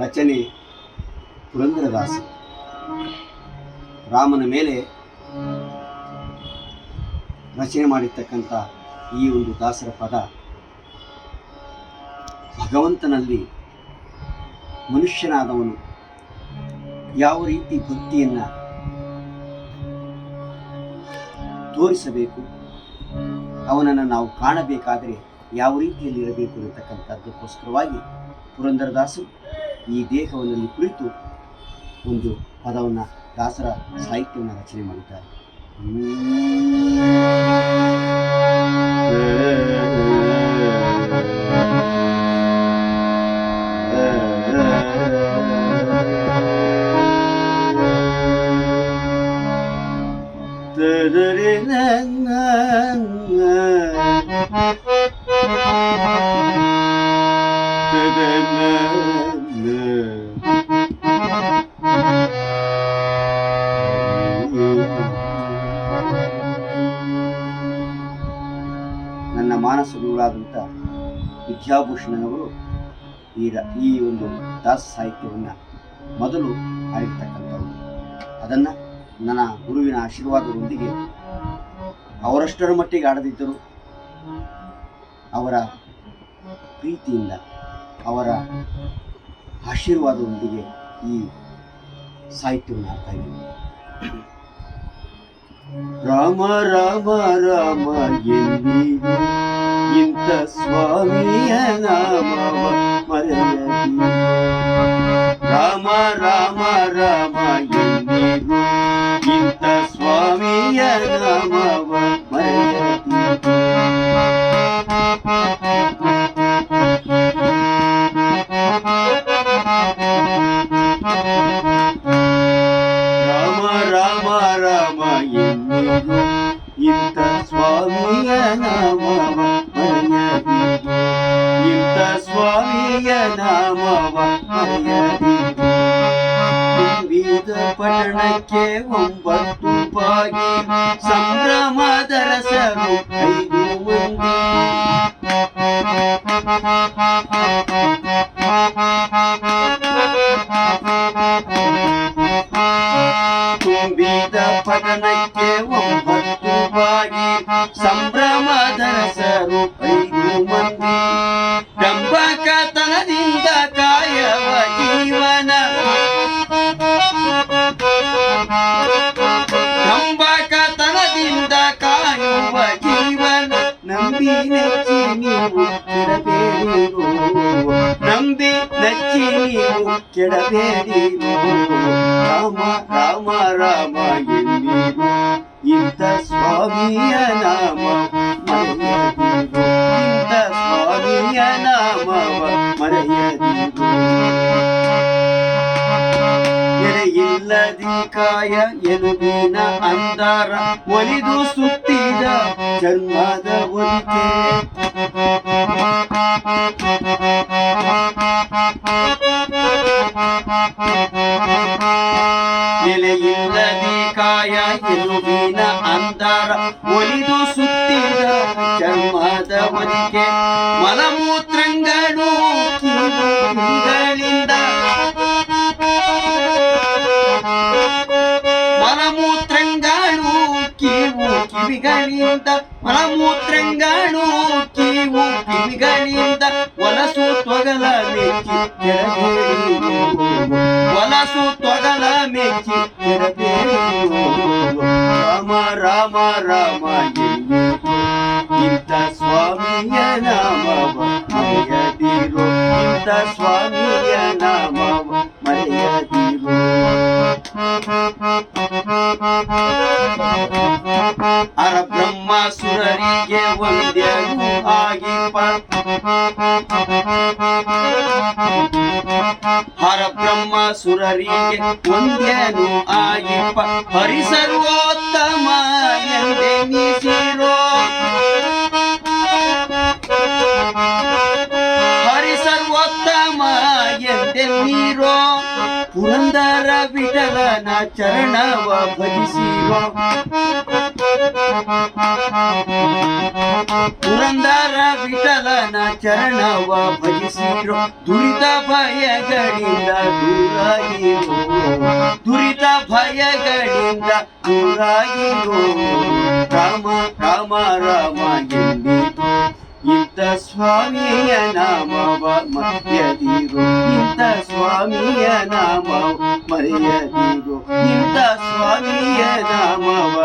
ರಚನೆ ಪುರಂದರದಾಸ. ರಾಮನ ಮೇಲೆ ರಚನೆ ಮಾಡಿರ್ತಕ್ಕಂಥ ಈ ಒಂದು ದಾಸರ ಪದ ಭಗವಂತನಲ್ಲಿ ಮನುಷ್ಯನಾದವನು ಯಾವ ರೀತಿ ಭಕ್ತಿಯನ್ನು ತೋರಿಸಬೇಕು, ಅವನನ್ನು ನಾವು ಕಾಣಬೇಕಾದರೆ ಯಾವ ರೀತಿಯಲ್ಲಿ ಇರಬೇಕು ಅಂತಕ್ಕಂಥದ್ದಕ್ಕೋಸ್ಕರವಾಗಿ ಪುರಂದರದಾಸರು ಈ ದೇಹವನ್ನು ಕುರಿತು ಒಂದು ಪದವನ್ನು ದಾಸರ ಸಾಹಿತ್ಯವನ್ನು ರಚನೆ ಮಾಡಿದ್ದಾರೆ. ಮಾನಸ ಗುರುಗಳಾದಂಥ ವಿದ್ಯಾಭೂಷಣನವರು ಈ ಈ ಒಂದು ದಾಸ ಸಾಹಿತ್ಯವನ್ನು ಮೊದಲು ಹಾಡಿರ್ತಕ್ಕಂಥವ್ರು ಅದನ್ನು ನನ್ನ ಗುರುವಿನ ಆಶೀರ್ವಾದದೊಂದಿಗೆ ಅವರಷ್ಟರ ಮಟ್ಟಿಗೆ ಆಡದಿದ್ದರು ಅವರ ಪ್ರೀತಿಯಿಂದ, ಅವರ ಆಶೀರ್ವಾದದೊಂದಿಗೆ ಈ ಸಾಹಿತ್ಯವನ್ನು ಆಡ್ತಾ ಇದ್ದೀನಿ. ರಾಮ ರಾಮ ರಾಮ ಇಂಥ ಸ್ವಾಮಿಯ ನಾಮವ ಮರೆಯದಿ ರಾಮ ರಾಮ ರಾಮ ಎಂದಿಗೂ ಇಂಥ ಸ್ವಾಮಿಯ ಸ್ವಾಮಿಯ ನಾಮವ ತುಂಬಿದ ಪಟ್ಟಣಕ್ಕೆ ಒಂಬತ್ತು ಬಾಗಿ. ಸಂಭ್ರಮದ ರಸರು ಐದು ಮಂದಿ ತುಂಬಿದ ಪಟ್ಟಣಕ್ಕೆ ಒಂಬತ್ತು ಬಾಗಿ. ಸಂಭ್ರಮದ ನೆಚ್ಚಿ ನೀವು ಕೆಡಬೇಡಿರು ನಂಬಿ ನೆಚ್ಚಿ ನೀವು ಕೆಡಬೇಡಿರು ರಾಮ ರಾಮ ರಾಮ ಎಂದಿರು ಇಂಥ ಸ್ವಾಮಿಯ ನಾಮ ಎಲೆಯಿಲ್ಲದಿ ಕಾಯ ಎಲುಬಿನ ಅಂದಾರ ಒಲಿದು ಸುತ್ತಿದ ಚರ್ಮದ ಒಲಿಕೆ ಎಲೆಯಿಲ್ಲದಿ ಕಾಯ ಎಲುಬಿನ ಅಂದಾರ ಒಲಿದು ಸುತ್ತಿದ ಚರ್ಮದ ಒಲಿಕೆ ಮಲಮೂತ್ರಗಳು మలమూత్రంగాను కీవు కివిగలింత మలమూత్రంగాను కీవు వలసు తొగల మెచ్చి వలసు తొగల మెచ్చి రామ రామ రామ ఇంత స్వామియ నామ స్వామి ಬ್ರಹ್ಮ ಸುರರಿಗೆ ಒಂದೇ ಆಗಿ ಹರ ಬ್ರಹ್ಮ ಸುರರಿಗೆ ಒಂದೇನು ಆಗಿಪ್ಪ. ಹರಿಸರ್ವೋತ್ತಮ ಎಂದೆನಿಸಿರೋ ಹರಿಸರ್ವೋತ್ತಮ ಎಂದೆನ್ನಿರೋ ಪುರಂದರ ವಿಠಲನ ಚರಣವ ಭಜಿಸಿರೋ. ಪುರಂದರ ವಿಠಲನ ಚರಣವ ಭಜಿಸಿರೋ ದುರಿತ ಭಯಗಳಿಂದ ದೂರಾಗಿರು. ದುರಿತ ಭಯಗಳಿಂದ ದೂರಾಗಿರು. ರಾಮ ರಾಮ ರಾಮ ಎಂದಿತು ಇಂಥ ಸ್ವಾಮಿಯ ನಾಮವ ಮರೆಯದಿರು. ಇಂಥ ಸ್ವಾಮಿಯ ನಾಮವ ಮರೆಯದಿರು. ಇಂಥ ಸ್ವಾಮಿಯ ನಾಮವ